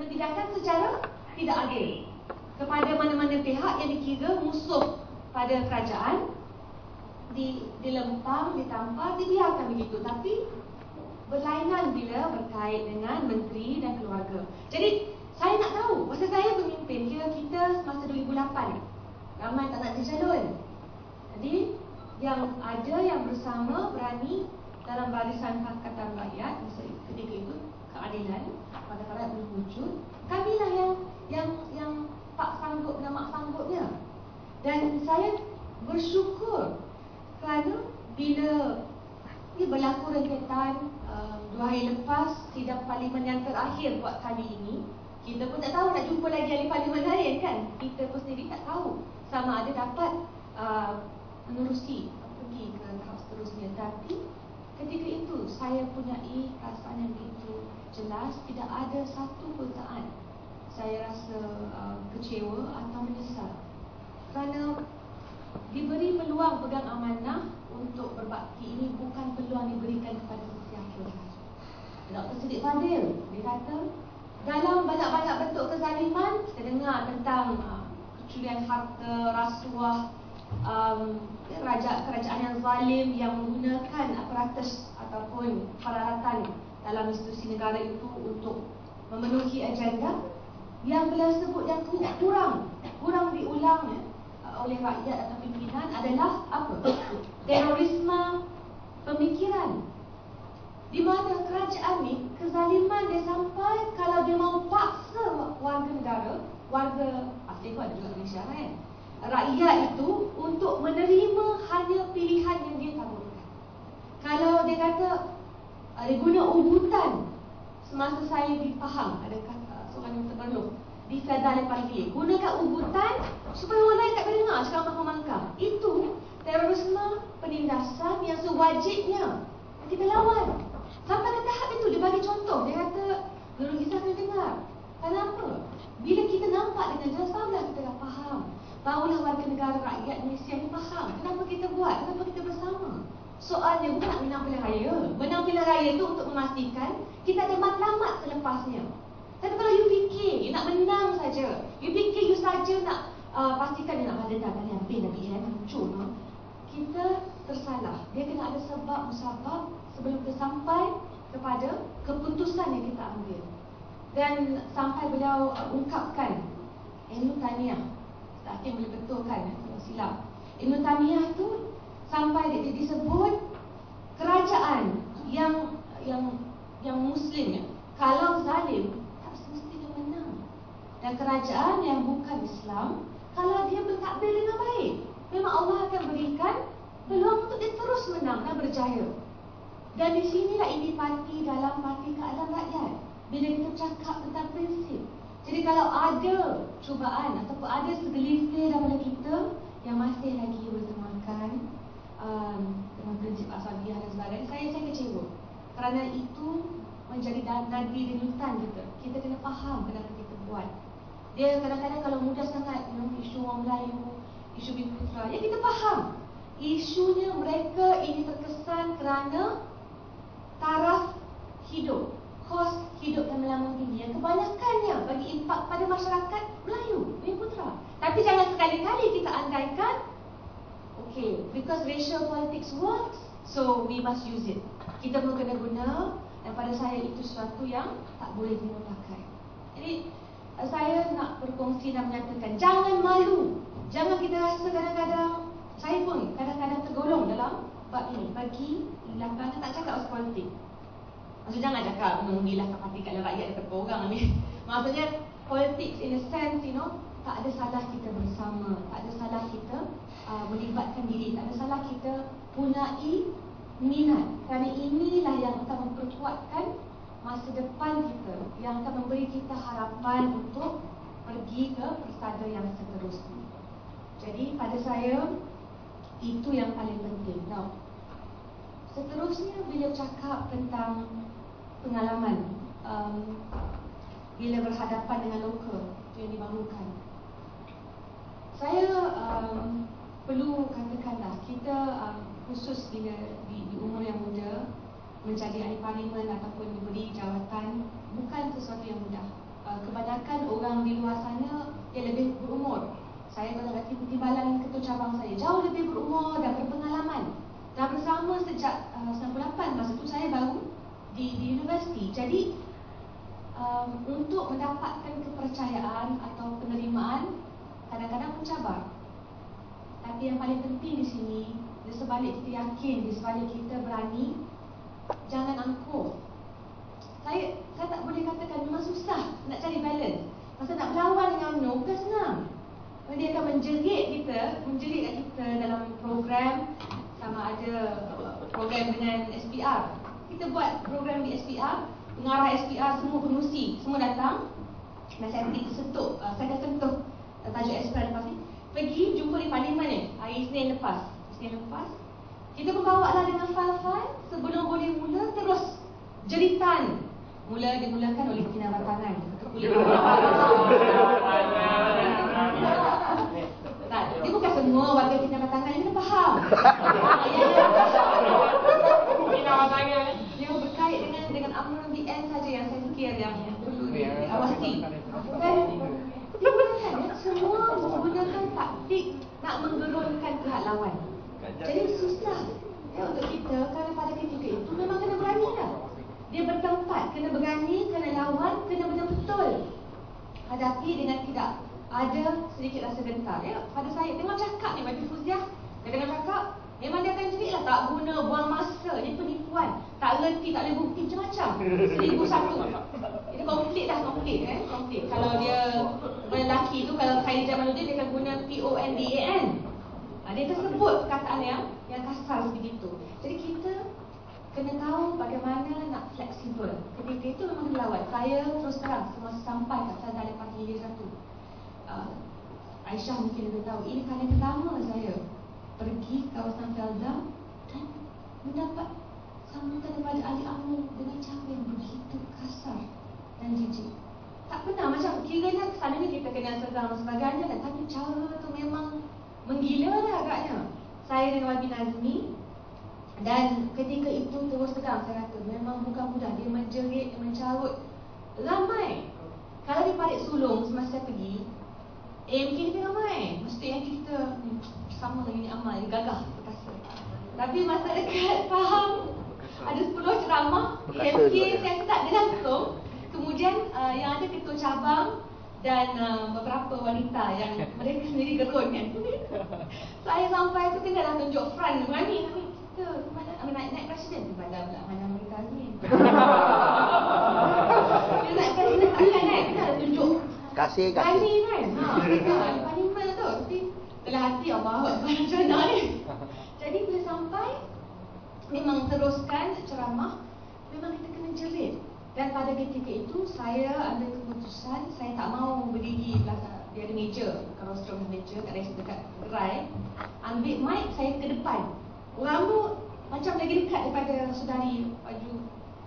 mengambil tindakan secara tidak adil kepada mana-mana pihak yang dikira musuh pada kerajaan di dilempang, ditampar, dibiarkan begitu. Tapi berlainan bila berkait dengan menteri dan keluarga. Jadi saya nak tahu, masa saya pemimpin, kira kita masa 2008 ramai tak nak terjalon. Jadi yang ada yang bersama berani dalam barisan Pakatan Rakyat ketika itu keadilan pada rakyat berwujud. Kamilah yang yang yang pak sanggup dan mak sanggupnya. Dan saya bersyukur kerana bila ia berlaku rentetan uh, dua hari lepas sidang parlimen yang terakhir buat kali ini kita pun tak tahu nak jumpa lagi ahli parlimen lain kan kita pun sendiri tak tahu sama ada dapat uh, menerusi pergi ke tahap seterusnya tapi ketika itu saya punya perasaan yang begitu jelas tidak ada satu perkataan saya rasa uh, kecewa atau menyesal kerana diberi peluang pegang amanah untuk berbakti ini bukan peluang diberikan kepada sesiapa sahaja. Dr. Siddiq Fadil, dia kata, dalam banyak-banyak bentuk kezaliman, kita dengar tentang uh, kecurian harta, rasuah, um, kerajaan, kerajaan yang zalim yang menggunakan aparatus ataupun peralatan dalam institusi negara itu untuk memenuhi agenda yang beliau sebut yang kurang kurang diulang ya, oleh rakyat atau pimpinan adalah apa? Terorisme pemikiran. Di mana kerajaan ni kezaliman dia sampai kalau dia mau paksa warga negara, warga asli juga Malaysia kan. Rakyat itu untuk menerima hanya pilihan yang dia tawarkan. Kalau dia kata dia guna ubutan semasa saya dipaham ada kata seorang yang terbeluh di Fedal Parli. Gunakan ubutan supaya orang lain tak boleh dengar cakap apa mangkam. Itu terorisme penindasan yang sewajibnya kita lawan. Sampai ke tahap itu dia bagi contoh. Dia kata, Nurul Izzah kena dengar. Kenapa? Bila kita nampak dengan jelas, barulah kita dah faham. Barulah warga negara rakyat Malaysia ni faham. Kenapa kita buat? Kenapa kita bersama? Soalnya bukan nak menang pilihan raya. Menang pilihan raya itu untuk memastikan kita ada matlamat selepasnya. Tapi kalau you fikir, you nak menang saja. You fikir you saja nak uh, pastikan dia nak pada dah kali habis Nabi Ibrahim muncul. No? Kita tersalah. Dia kena ada sebab musabab sebelum kita sampai kepada keputusan yang kita ambil. Dan sampai beliau uh, ungkapkan ilmu taniah. Tak boleh betulkan silap. Ilmu taniah tu sampai dia disebut kerajaan yang yang yang muslim ya. Kalau zalim dan kerajaan yang bukan Islam kalau dia bertakbir dengan baik memang Allah akan berikan peluang untuk dia terus menang dan berjaya dan di sinilah ini parti dalam parti keadilan rakyat bila kita cakap tentang prinsip jadi kalau ada cubaan ataupun ada segelintir daripada kita yang masih lagi bertemankan um, dengan prinsip asabiah dan sebagainya saya saya kecewa. Kerana itu menjadi nadi denutan kita. Kita kena faham kenapa kita buat. Dia kadang-kadang kalau mudah sangat you know, isu orang Melayu, isu Bumi Putra, ya kita faham. Isunya mereka ini terkesan kerana taraf hidup, kos hidup yang melambung tinggi. Yang kebanyakannya bagi impak pada masyarakat Melayu, Bumi Putra. Tapi jangan sekali-kali kita andaikan, okay, because racial politics works, so we must use it. Kita pun kena guna dan pada saya itu sesuatu yang tak boleh dilupakan. Jadi, saya nak berkongsi dan menyatakan jangan malu. Jangan kita rasa kadang-kadang saya pun kadang-kadang tergolong dalam bab ini bagi lapangan tak cakap politik. Maksudnya jangan cakap mengilah parti kat rakyat dekat orang ni. Maksudnya politik in a sense you know tak ada salah kita bersama, tak ada salah kita uh, melibatkan diri, tak ada salah kita punai minat. Kerana inilah yang akan memperkuatkan masa depan kita yang akan memberi kita harapan untuk pergi ke persada yang seterusnya. Jadi pada saya itu yang paling penting. Now, seterusnya bila cakap tentang pengalaman um, bila berhadapan dengan lokal yang dibangunkan. Saya um, perlu katakanlah kita um, khusus bila di, di umur yang muda menjadi ahli parlimen ataupun diberi jawatan bukan sesuatu yang mudah. uh, kebanyakan orang di luar sana yang lebih berumur. Saya kalau kata timbalan ketua cabang saya jauh lebih berumur dan berpengalaman. Dah bersama sejak uh, 98 masa tu saya baru di, di universiti. Jadi um, untuk mendapatkan kepercayaan atau penerimaan kadang-kadang mencabar. Tapi yang paling penting di sini, di sebalik kita yakin, di sebalik kita berani, jangan angkuh. Saya saya tak boleh katakan memang susah nak cari balance. Masa nak berlawan dengan UMNO bukan senang. Dia akan menjerit kita, menjerit kita dalam program ada program dengan SPR. Kita buat program di SPR, pengarah SPR semua pengusi, semua datang. Dan saya pergi tersentuh, uh, saya dah sentuh uh, tajuk SPR lepas ni. Pergi jumpa di parlimen ni, hari Isnin lepas. Isnin lepas. Kita membawa lah dengan file-file sebelum boleh mula terus jeritan. Mula dimulakan oleh kinabatangan. Tak, dia bukan semua warga kinabatangan yang faham. Kinabatangan. Dia berkait dengan dengan Amrul BN saja fikir yang perlu diawasi. Dan digunakan ya, semua menggunakan taktik nak menggerunkan pihak lawan. Jadi susah ya, untuk kita kerana pada ketika itu memang kena berani lah. Dia bertempat, kena berani, kena lawan, kena betul-betul hadapi dengan tidak ada sedikit rasa gentar. Ya, pada saya memang cakap ni bagi Fuziah, dia kena cakap Memang dia akan jerit lah, tak guna buang masa, ni penipuan. Tak reti, tak ada bukti macam-macam. Seribu satu. Itu konflik dah, konflik eh? Konflik. Kalau dia lelaki tu, kalau Khairi Jamaluddin dia akan guna P-O-N-D-A-N ha, Dia tersebut perkataan yang, yang kasar seperti itu Jadi kita kena tahu bagaimana nak fleksibel. Ketika itu memang lawan Saya terus terang, semasa sampai kat sana lepas hilir satu. Uh, Aisyah mungkin lebih tahu, ini kali pertama saya pergi ke kawasan Felda dan mendapat sambutan daripada ahli UMNO dengan cara yang begitu kasar dan jijik. Tak pernah macam kiranya sana ni kita kena serang dan sebagainya dan tapi cara tu memang menggila lah agaknya. Saya dengan Wabi Nazmi dan ketika itu terus terang saya kata memang bukan mudah dia menjerit, mencarut ramai. Kalau di Parit Sulung semasa saya pergi, AMK kita ramai. Mesti yang kita sama lagi ni amal, dia gagah perkasa. Tapi masa dekat faham ada 10 ceramah, AMK saya start dia langsung. Kemudian uh, yang ada ketua cabang dan uh, beberapa wanita yang mereka sendiri gerun kan. saya sampai tu kena dah tunjuk front berani tapi kita mana uh, naik naik presiden tu pada pula mana mereka ni. dia naik presiden tak kan kita dah kasih kasih. Berani kan? Ha, kita parlimen tu. Tapi dalam hati Allah macam mana? Jadi bila sampai memang teruskan ceramah, memang kita kena jerit. Dan pada ketika itu saya ambil keputusan saya tak mau berdiri belakang dia ada meja, kalau strong meja kat rest dekat gerai. Ambil mic saya ke depan. Orang tu macam lagi dekat daripada saudari baju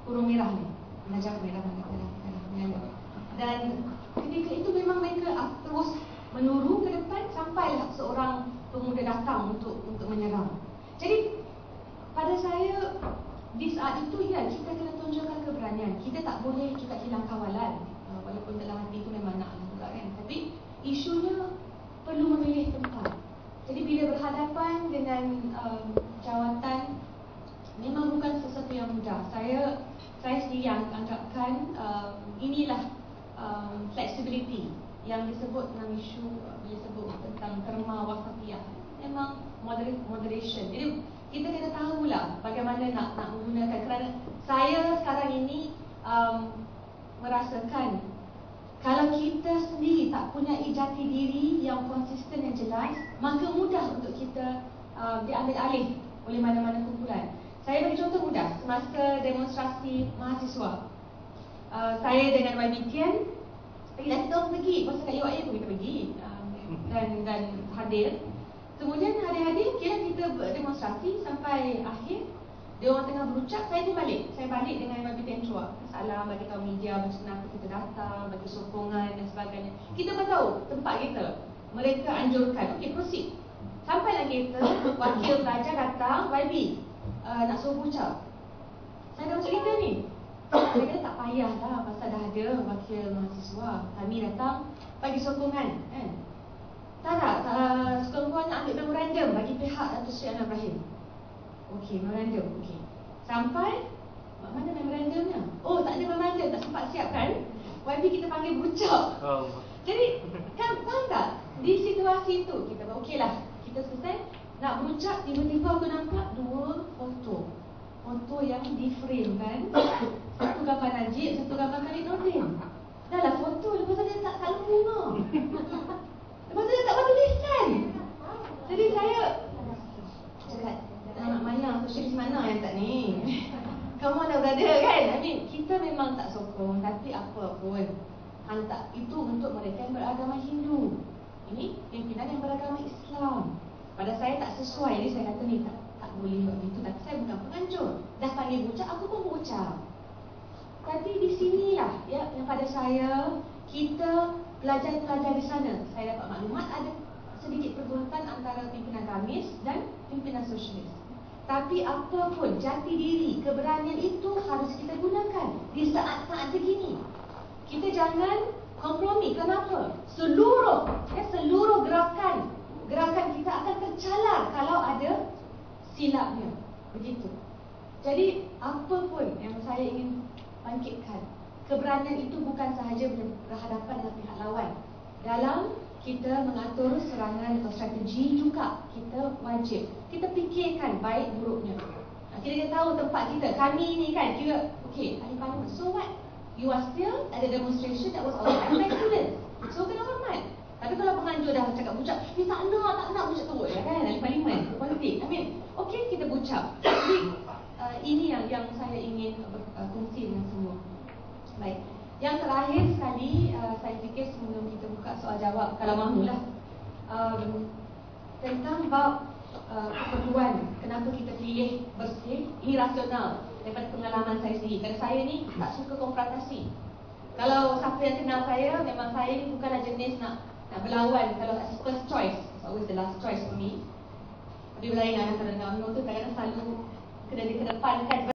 kurung merah ni. Merah merah merah. merah. Dan ketika itu memang mereka terus menuru ke depan sampailah seorang pemuda datang untuk untuk menyerang. Jadi pada saya di saat itu ya kita kena tunjukkan keberanian. Kita tak boleh juga hilang kawalan. Uh, walaupun dalam hati itu memang nak juga kan. Tapi isunya perlu memilih tempat. Jadi bila berhadapan dengan um, jawatan memang bukan sesuatu yang mudah. Saya saya sendiri yang anggapkan um, inilah um, flexibility yang disebut dalam isu uh, disebut tentang terma wasatiyah. Memang moderation. Jadi kita kena tahulah bagaimana nak nak menggunakan kerana saya sekarang ini um, merasakan kalau kita sendiri tak punya jati diri yang konsisten dan jelas maka mudah untuk kita uh, diambil alih oleh mana-mana kumpulan. Saya bagi contoh mudah. Semasa demonstrasi mahasiswa uh, saya dengan YB Pergi lah kita pergi. Masa kat UIA pun kita pergi. Um, dan dan hadir. Kemudian hadir-hadir kira kita berdemonstrasi sampai akhir. Dia orang tengah berucap saya pun balik. Saya balik dengan YB Tian Chua salam bagi tahu media macam kenapa kita datang bagi sokongan dan sebagainya. Kita pun tahu tempat kita. Mereka anjurkan okey proceed. Sampai lagi kita wakil pelajar datang YB uh, nak suruh ucap saya dah cerita ni Kata tak payah lah pasal dah ada wakil mahasiswa. Kami datang bagi sokongan kan. Tak tak, uh, sokongan nak ambil memorandum bagi pihak Datuk Seri Anwar Ibrahim. Okey, memorandum. Okey. Sampai mana memorandumnya? Oh, tak ada memorandum, tak sempat siapkan. YB kita panggil bucak. Oh. Jadi, kan faham tak? Di situasi itu, kita okey lah. Kita selesai. Nak bucak, tiba-tiba aku nampak dua foto. Foto yang di frame kan. Satu gambar Najib, satu gambar Khalid Nordin. Dah lah foto, lepas tu dia tak tak bunga. Lepas tu dia tak buat tulisan. Jadi saya cakap, nak mana, sosialis mana yang tak ni? Kamu ada berada kan? I mean, kita memang tak sokong Tapi apa pun Hantar itu untuk mereka yang beragama Hindu Ini pimpinan yang beragama Islam Pada saya tak sesuai Jadi saya kata ni tak, tak boleh buat itu Tapi saya bukan penganjur Dah panggil bucak, aku pun bucak Tapi di sinilah ya, Yang pada saya Kita pelajar-pelajar di sana Saya dapat maklumat ada sedikit perbuatan antara pimpinan Kamis dan pimpinan Sosialis. Tapi apapun jati diri, keberanian itu harus kita gunakan di saat-saat begini. Kita jangan kompromi. Kenapa? Seluruh gerakan kita akan tercalar kalau ada silapnya. Begitu. Jadi apapun yang saya ingin bangkitkan, keberanian itu bukan sahaja berhadapan dengan pihak lawan. Dalam kita mengatur serangan atau strategi juga kita wajib. Kita fikirkan baik buruknya. Kita kita tahu tempat kita. Kami ni kan kira okey ahli parlimen so what? You are still at the demonstration that was organized by students so kena hormat tapi kalau penganjur dah cakap bucap ni tak nak tak nak bucap teruk ya kan ahli parlimen politik I mean okey kita bucap jadi uh, ini yang yang saya ingin berkongsi uh, dengan semua baik yang terakhir sekali, uh, saya fikir sebelum kita buka soal jawab, kalau mahulah, um, tentang bab uh, keperluan kenapa kita pilih bersih, ini rasional daripada pengalaman saya sendiri. Kerana saya ni tak suka konfrontasi. Kalau siapa yang kenal saya, memang saya ni bukanlah jenis nak nak berlawan kalau tak first choice. It's always the last choice for me. Tapi lain antara dengan UMNO tu kadang-kadang selalu kena dikedepankan